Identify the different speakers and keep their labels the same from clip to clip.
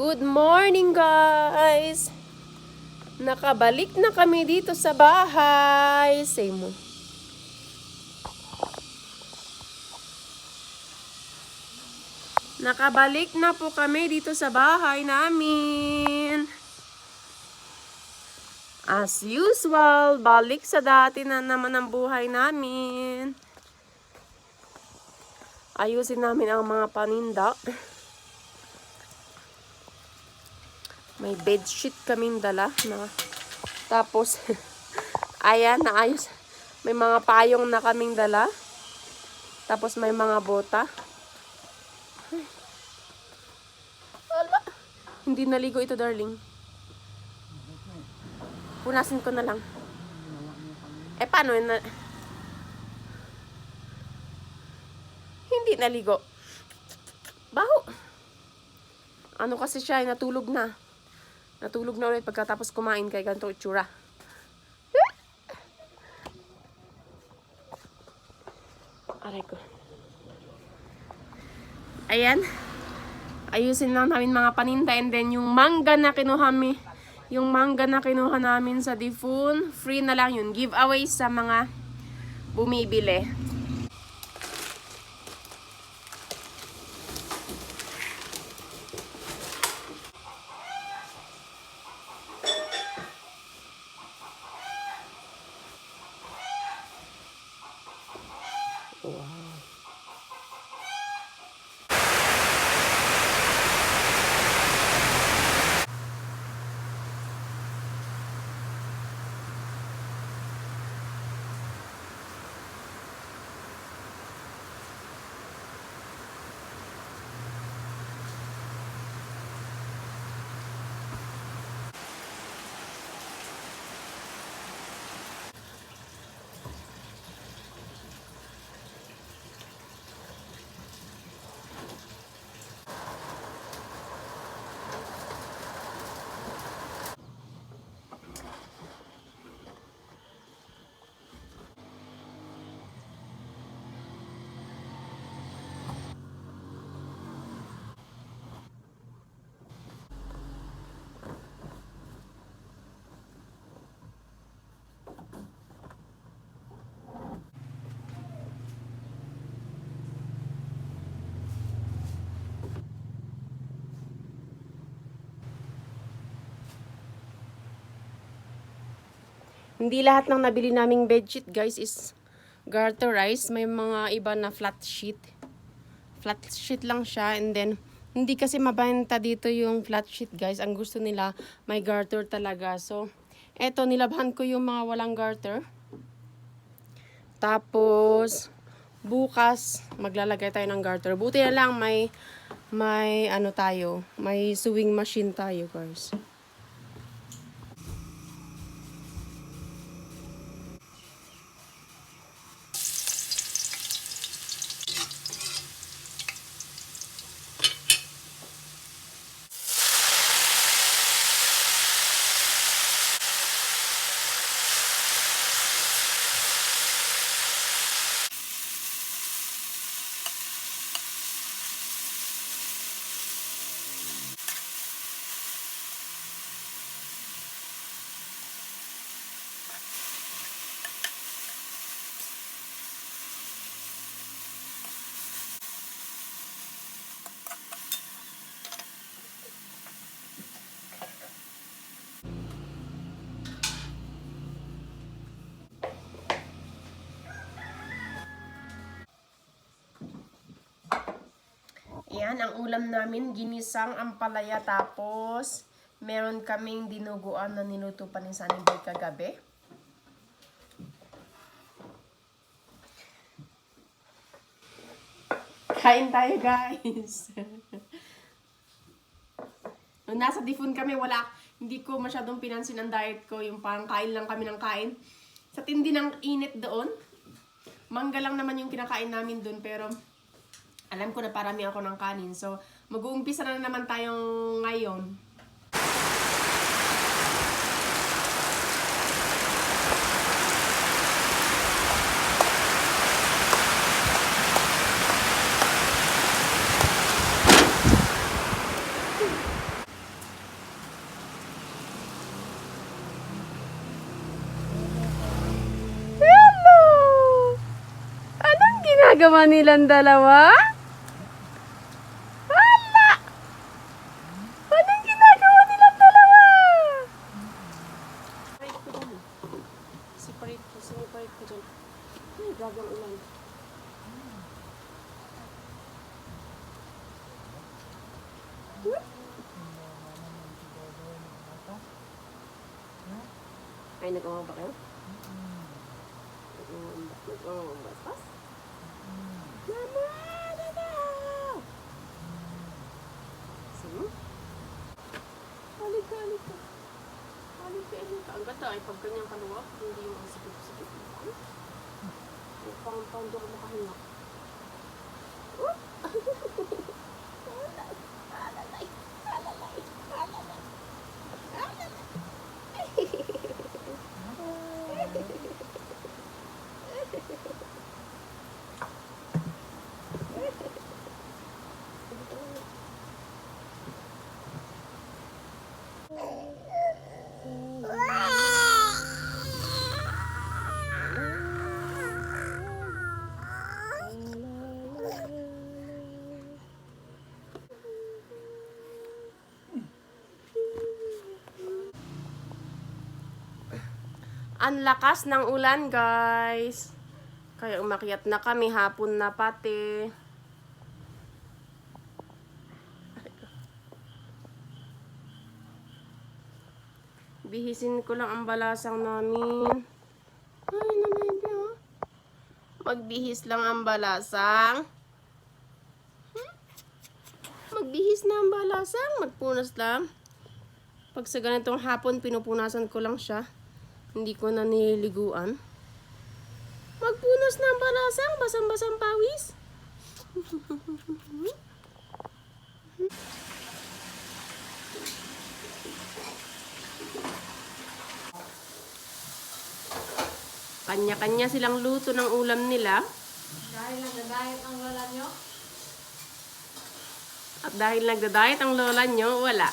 Speaker 1: Good morning guys! Nakabalik na kami dito sa bahay. Say mo. Nakabalik na po kami dito sa bahay namin. As usual, balik sa dati na naman ang buhay namin. Ayusin namin ang mga paninda. May bedsheet kaming dala na tapos ayan naayos. May mga payong na kaming dala. Tapos may mga bota. Wala. Hindi naligo ito, darling. Punasin ko na lang. Eh, paano yun na... Hindi naligo. Baho. Ano kasi siya, eh, natulog na. Natulog na ulit pagkatapos kumain kay ganito itsura. Aray ko. Ayan. Ayusin lang namin mga paninda and then yung mangga na kinuha mi, yung mangga na kinuha namin sa Difun, free na lang yun. Giveaway sa mga bumibili. Hindi lahat ng nabili naming bedsheet guys is garterized. May mga iba na flat sheet. Flat sheet lang siya and then hindi kasi mabenta dito yung flat sheet guys. Ang gusto nila may garter talaga. So, eto nilabhan ko yung mga walang garter. Tapos, bukas maglalagay tayo ng garter. Buti na lang may may ano tayo, may sewing machine tayo guys. Yan, ang ulam namin, ginisang ampalaya tapos meron kaming dinuguan na niluto pa ni Sunny Boy kagabi. Kain tayo guys. Nung nasa Difun kami, wala, hindi ko masyadong pinansin ang diet ko. Yung parang kain lang kami ng kain. Sa tindi ng init doon, mangga lang naman yung kinakain namin doon. Pero alam ko na parami ako ng kanin. So, mag-uumpisa na naman tayong ngayon. Hello! Anong ginagawa nilang dalawa? Ay, nag-uwa ba kayo? Nag-uwa Mama! Dada! Sige. Halik ka, halik ka. Halik ka, halik ka. Ang ganda ay pag ganyan kaluwag, hindi yung ang sikip-sikip. Upang pang doon makahinga. Oh! Ang lakas ng ulan, guys. Kaya umakyat na kami, hapon na pati. Bihisin ko lang ang balasang namin. Ay, na baby, oh. Magbihis lang ang balasang. Hmm? Magbihis na ang balasang. Magpunas lang. Pag sa ganitong hapon, pinupunasan ko lang siya. Hindi ko na nililiguan. Magpunas na ang balasang. Basang-basang pawis. Kanya-kanya silang luto ng ulam nila.
Speaker 2: Dahil nagda-diet ang lola nyo,
Speaker 1: At dahil nagda-diet ang lola nyo, wala.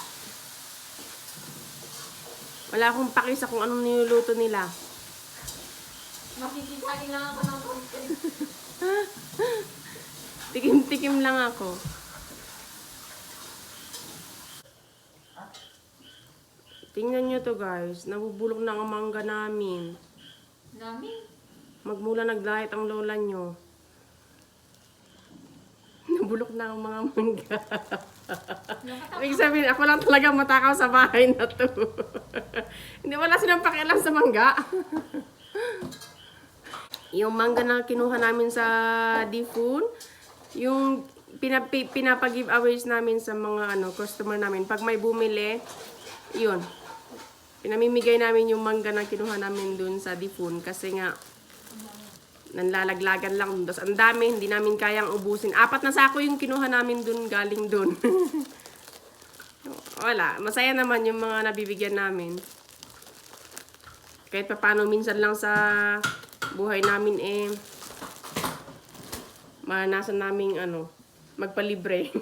Speaker 1: Wala akong pakisa kung anong niluluto nila.
Speaker 2: makikita lang ako ng content.
Speaker 1: Tikim-tikim lang ako. Tingnan nyo to guys. Nabubulok na ang mangga namin.
Speaker 2: Dami.
Speaker 1: Magmula nag-diet ang lola nyo. Nabulok na ang mga mangga. Ibig sabihin, ako lang talaga matakaw sa bahay na to. Hindi wala silang pakialam sa mangga. yung mangga na kinuha namin sa Difun, yung pinapa-giveaways namin sa mga ano customer namin. Pag may bumili, yun. Pinamimigay namin yung mangga na kinuha namin dun sa Difun kasi nga nanlalaglagan lang. Tapos ang dami, hindi namin kayang ubusin. Apat na sako yung kinuha namin dun, galing dun. Wala, masaya naman yung mga nabibigyan namin. Kahit pa paano, minsan lang sa buhay namin eh, maranasan namin ano, magpalibre.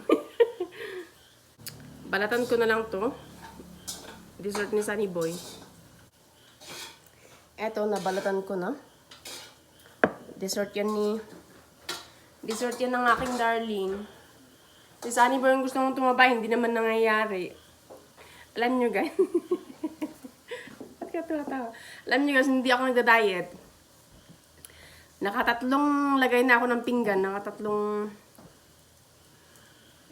Speaker 1: Balatan ko na lang to. Dessert ni Sunny Boy. Eto, nabalatan ko na. Dessert yan ni... Dessert yan ng aking darling. Si Sunny ang gusto mong tumaba, hindi naman nangyayari. Alam nyo guys. Ba't ka Alam nyo guys, hindi ako nagda-diet. Nakatatlong lagay na ako ng pinggan. Nakatatlong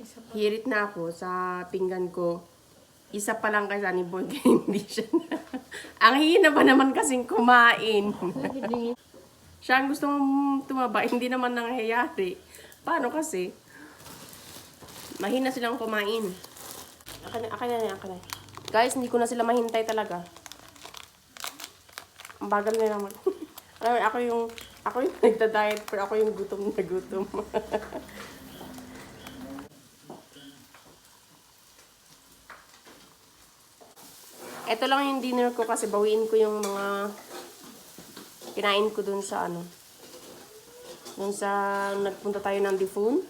Speaker 2: pa.
Speaker 1: hirit na ako sa pinggan ko. Isa pa lang kay Sunny Boy, hindi siya na. ang hina ba naman kasing kumain? Siya ang gusto mong tumaba, hindi naman nangyayari. Paano kasi? Mahina silang kumain. Akin na, akin na. Guys, hindi ko na sila mahintay talaga. Ang bagal na naman. Alam ako yung, ako yung nagda-diet, pero ako yung gutom na gutom. Ito lang yung dinner ko kasi bawiin ko yung mga kinain ko dun sa ano. Dun sa nagpunta tayo ng Difun.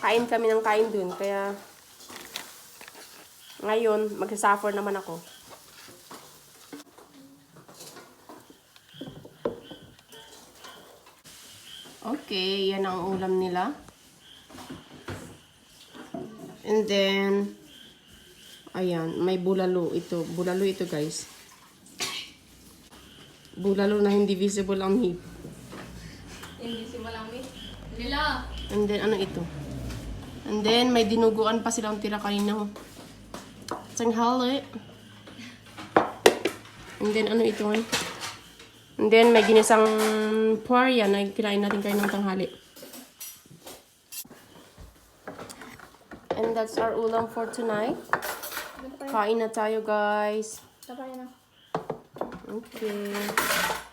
Speaker 1: Kain kami ng kain dun. Kaya ngayon, magsasuffer naman ako. Okay, yan ang ulam nila. And then, ayan, may bulalo ito. Bulalo ito, guys. Bulalo na hindi visible ang meat.
Speaker 2: Hindi si Malami. Lila.
Speaker 1: And then, ano ito? And then, may dinuguan pa silang tira kanina. Tanghali. And then, ano ito eh? And then, may ginisang puarya na kinain natin kayo ng tanghali. And that's our ulam for tonight. Kain na tayo, guys.
Speaker 2: Tapay na.
Speaker 1: Okay.